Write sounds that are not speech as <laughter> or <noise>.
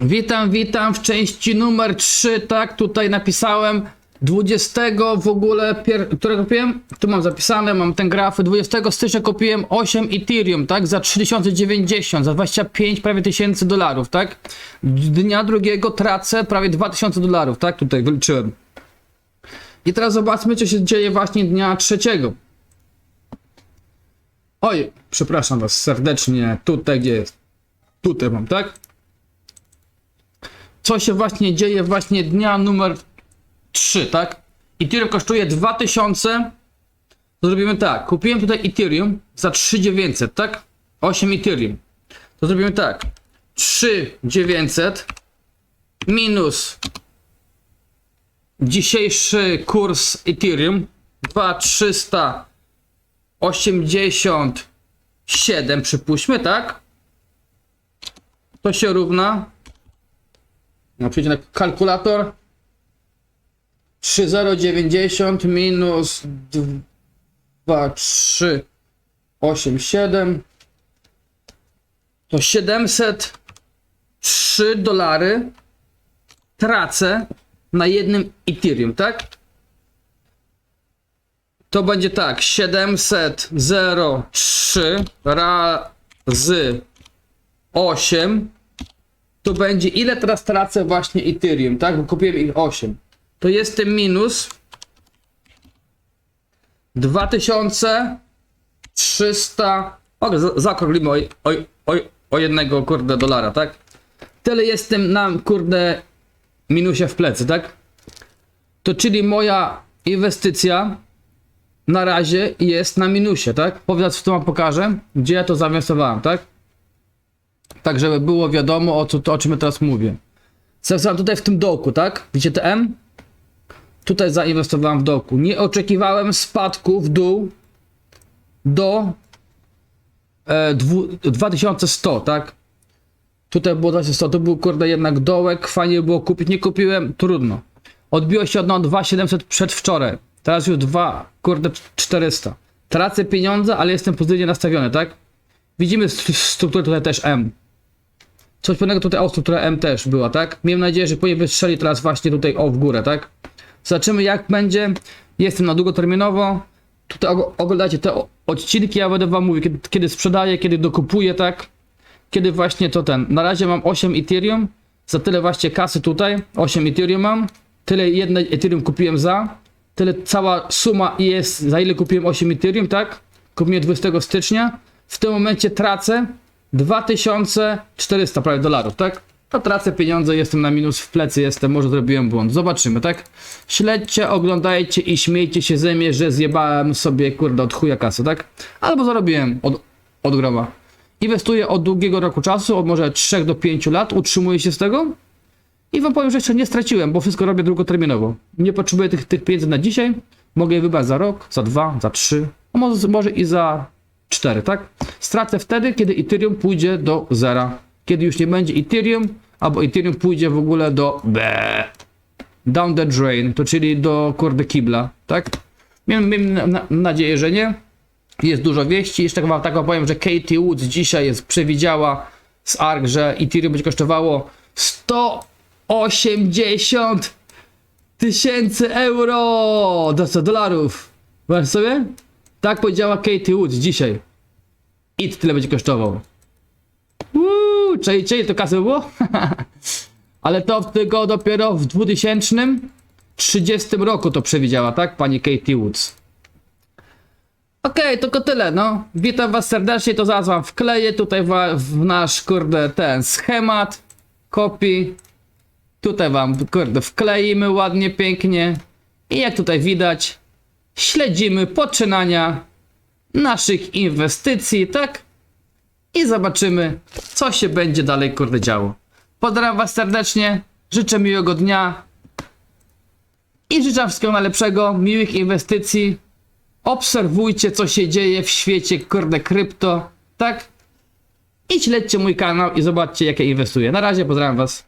Witam, witam w części numer 3, tak, tutaj napisałem 20 w ogóle, pier... którego kupiłem? Tu mam zapisane, mam ten grafy, 20 stycznia kupiłem 8 Ethereum, tak, za 3090, za 25 prawie tysięcy dolarów, tak. Dnia drugiego tracę prawie 2000 dolarów, tak, tutaj wyliczyłem. I teraz zobaczmy, co się dzieje właśnie dnia trzeciego. Oj, przepraszam was serdecznie, tutaj gdzie jest? Tutaj mam, tak? Co się właśnie dzieje właśnie dnia numer 3, tak? Ethereum kosztuje 2000. To zrobimy tak. Kupiłem tutaj Ethereum za 3900, tak? 8 Ethereum. To zrobimy tak. 3900 minus dzisiejszy kurs Ethereum 2387 przypuśćmy, tak? To się równa no przyjdzie na kalkulator. 3090 minus 2387 to 703 dolary tracę na jednym Ethereum, tak? To będzie tak, 703 razy 8 to będzie ile teraz tracę właśnie Ethereum, tak? Bo kupiłem ich 8. To jest ten minus 2300 o, za- zaokrąglimy o, o, o, o jednego kurde dolara, tak? Tyle jestem na kurde minusie w plecy, tak? To czyli moja inwestycja na razie jest na minusie, tak? Powiedz, w wam pokażę, gdzie ja to zainwestowałem, tak? Tak żeby było wiadomo o, co, o czym ja teraz mówię. Zainwestowałem tutaj w tym dołku, tak? Widzicie TM? Tutaj zainwestowałem w dołku. Nie oczekiwałem spadku w dół do e, dwu, 2100, tak? Tutaj było 2100, to był kurde jednak dołek, fajnie było kupić, nie kupiłem, trudno. Odbiło się od no 2700 przedwczoraj, teraz już 2, kurde 400. Tracę pieniądze, ale jestem pozytywnie nastawiony, tak? Widzimy st- strukturę tutaj też M. Coś pewnego tutaj, o, struktura M też była, tak? Miejmy nadzieję, że później wystrzeli teraz właśnie tutaj, o, w górę, tak? Zobaczymy jak będzie. Jestem na długoterminowo. Tutaj og- oglądajcie te odcinki, ja będę wam mówił, kiedy, kiedy sprzedaję, kiedy dokupuję, tak? Kiedy właśnie to ten. Na razie mam 8 Ethereum. Za tyle właśnie kasy tutaj. 8 Ethereum mam. Tyle jedne Ethereum kupiłem za. Tyle cała suma jest, za ile kupiłem 8 Ethereum, tak? Kupiłem 20 stycznia. W tym momencie tracę 2400 prawie dolarów, tak? To tracę pieniądze, jestem na minus w plecy, jestem, może zrobiłem błąd. Zobaczymy, tak? Śledźcie, oglądajcie i śmiejcie się ze mnie, że zjebałem sobie, kurde, od chuja kasy, tak? Albo zarobiłem od, od groma. Inwestuję od długiego roku czasu, od może 3 do 5 lat, utrzymuję się z tego. I wam powiem, że jeszcze nie straciłem, bo wszystko robię długoterminowo. Nie potrzebuję tych, tych pieniędzy na dzisiaj. Mogę je wybrać za rok, za dwa, za trzy, a może, może i za cztery, tak? Stracę wtedy, kiedy Ethereum pójdzie do zera. Kiedy już nie będzie Ethereum, albo Ethereum pójdzie w ogóle do B. Down the drain, to czyli do kurde kibla, tak? Miałem, na, na, nadzieję, że nie. Jest dużo wieści. Jeszcze wam tak wam powiem, że Katie Woods dzisiaj jest przewidziała z ARK, że Ethereum będzie kosztowało 180 tysięcy euro! Do co, dolarów? Wyobraź sobie? Tak powiedziała Katie Woods dzisiaj. IT tyle będzie kosztował. Uuu, czyli, czyli to kasy było? <laughs> Ale to tylko dopiero w 2030 roku to przewidziała, tak? Pani Katie Woods. Okej, tylko tyle, no. Witam was serdecznie, to zaraz wam wkleję tutaj w, w nasz, kurde, ten schemat, kopii. Tutaj wam, kurde, wkleimy ładnie, pięknie. I jak tutaj widać, śledzimy poczynania naszych inwestycji, tak? I zobaczymy, co się będzie dalej, kurde, działo. Pozdrawiam was serdecznie, życzę miłego dnia i życzę wszystkiego najlepszego, miłych inwestycji. Obserwujcie, co się dzieje w świecie, kurde, krypto, tak? I śledźcie mój kanał i zobaczcie, jak ja inwestuję. Na razie, pozdrawiam was.